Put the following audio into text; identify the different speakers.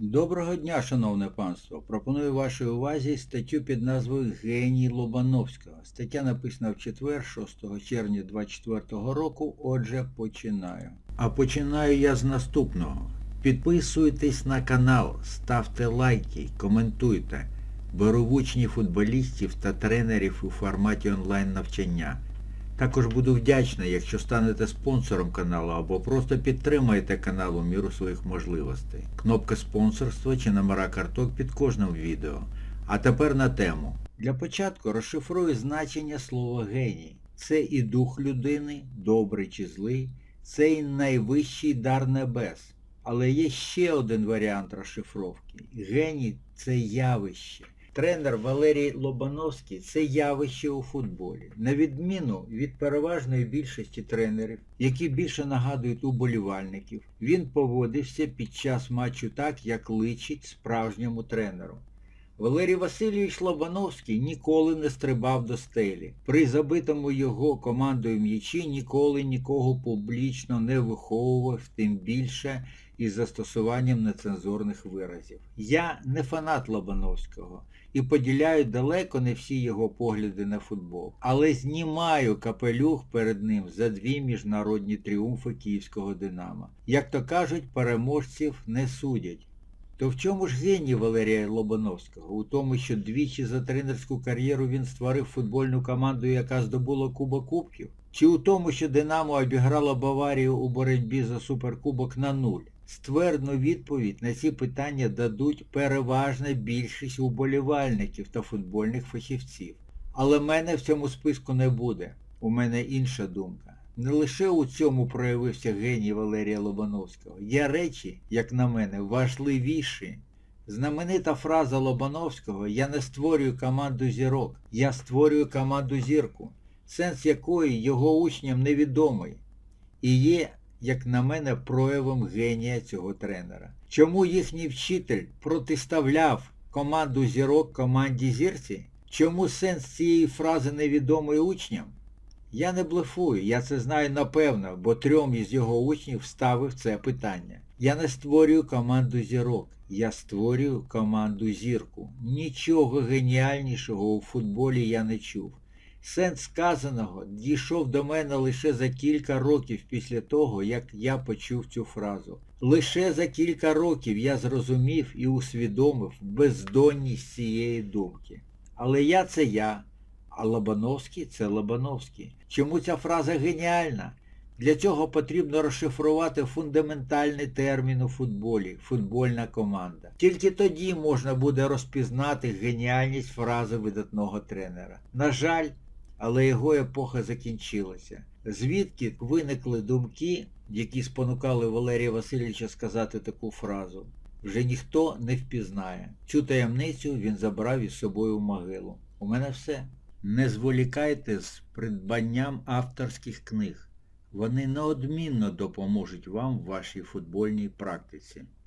Speaker 1: Доброго дня, шановне панство. Пропоную вашій увазі статтю під назвою Геній Лобановського. Стаття написана в четвер, 6 червня 24 року, отже, починаю. А починаю я з наступного. Підписуйтесь на канал, ставте лайки, коментуйте. Беру в учні футболістів та тренерів у форматі онлайн навчання. Також буду вдячний, якщо станете спонсором каналу або просто підтримаєте канал у міру своїх можливостей. Кнопка спонсорства чи номера карток під кожним відео. А тепер на тему. Для початку розшифрую значення слова геній. Це і дух людини, добрий чи злий, це і найвищий дар небес. Але є ще один варіант розшифровки. Геній це явище. Тренер Валерій Лобановський це явище у футболі. На відміну від переважної більшості тренерів, які більше нагадують уболівальників, він поводився під час матчу так, як личить справжньому тренеру. Валерій Васильович Лобановський ніколи не стрибав до стелі. При забитому його командою м'ячі ніколи нікого публічно не виховував, тим більше із застосуванням нецензурних виразів. Я не фанат Лобановського і поділяю далеко не всі його погляди на футбол, але знімаю капелюх перед ним за дві міжнародні тріумфи київського Динамо. Як то кажуть, переможців не судять. То в чому ж геній Валерія Лобановського? У тому, що двічі за тренерську кар'єру він створив футбольну команду, яка здобула Куба Кубків? Чи у тому, що Динамо обіграло Баварію у боротьбі за суперкубок на нуль? Ствердну відповідь на ці питання дадуть переважна більшість уболівальників та футбольних фахівців. Але мене в цьому списку не буде. У мене інша думка. Не лише у цьому проявився геній Валерія Лобановського. Є речі, як на мене, важливіші. Знаменита фраза Лобановського Я не створюю команду зірок, я створюю команду зірку, сенс якої його учням невідомий. І є, як на мене, проявом генія цього тренера. Чому їхній вчитель протиставляв команду зірок команді зірці? Чому сенс цієї фрази невідомий учням? Я не блефую, я це знаю напевно, бо трьом із його учнів ставив це питання. Я не створюю команду зірок, я створюю команду зірку. Нічого геніальнішого у футболі я не чув. Сенс сказаного дійшов до мене лише за кілька років після того, як я почув цю фразу. Лише за кілька років я зрозумів і усвідомив бездонність цієї думки. Але я це я, а Лобановський це Лобановський. Чому ця фраза геніальна? Для цього потрібно розшифрувати фундаментальний термін у футболі футбольна команда. Тільки тоді можна буде розпізнати геніальність фрази видатного тренера. На жаль, але його епоха закінчилася. Звідки виникли думки, які спонукали Валерія Васильовича сказати таку фразу? Вже ніхто не впізнає. Цю таємницю він забрав із собою в могилу. У мене все. Не зволікайте з придбанням авторських книг. Вони неодмінно допоможуть вам в вашій футбольній практиці.